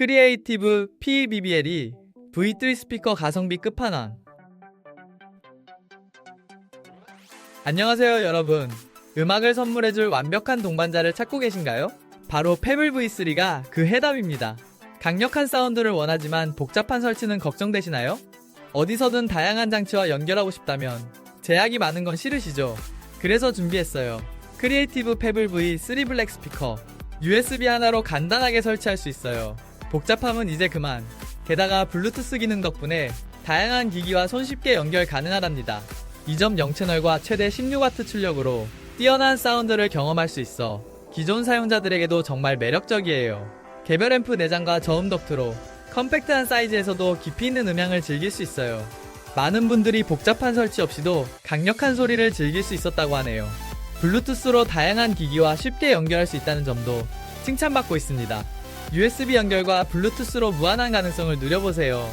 크리에이티브 PBBL이 V3 스피커 가성비 끝판왕. 안녕하세요, 여러분. 음악을 선물해줄 완벽한 동반자를 찾고 계신가요? 바로 페블 V3가 그 해답입니다. 강력한 사운드를 원하지만 복잡한 설치는 걱정되시나요? 어디서든 다양한 장치와 연결하고 싶다면 제약이 많은 건 싫으시죠? 그래서 준비했어요. 크리에이티브 페블 V3 블랙 스피커. USB 하나로 간단하게 설치할 수 있어요. 복잡함은 이제 그만. 게다가 블루투스 기능 덕분에 다양한 기기와 손쉽게 연결 가능하답니다. 2.0 채널과 최대 16W 출력으로 뛰어난 사운드를 경험할 수 있어 기존 사용자들에게도 정말 매력적이에요. 개별 앰프 내장과 저음 덕트로 컴팩트한 사이즈에서도 깊이 있는 음향을 즐길 수 있어요. 많은 분들이 복잡한 설치 없이도 강력한 소리를 즐길 수 있었다고 하네요. 블루투스로 다양한 기기와 쉽게 연결할 수 있다는 점도 칭찬받고 있습니다. USB 연결과 블루투스로 무한한 가능성을 누려보세요.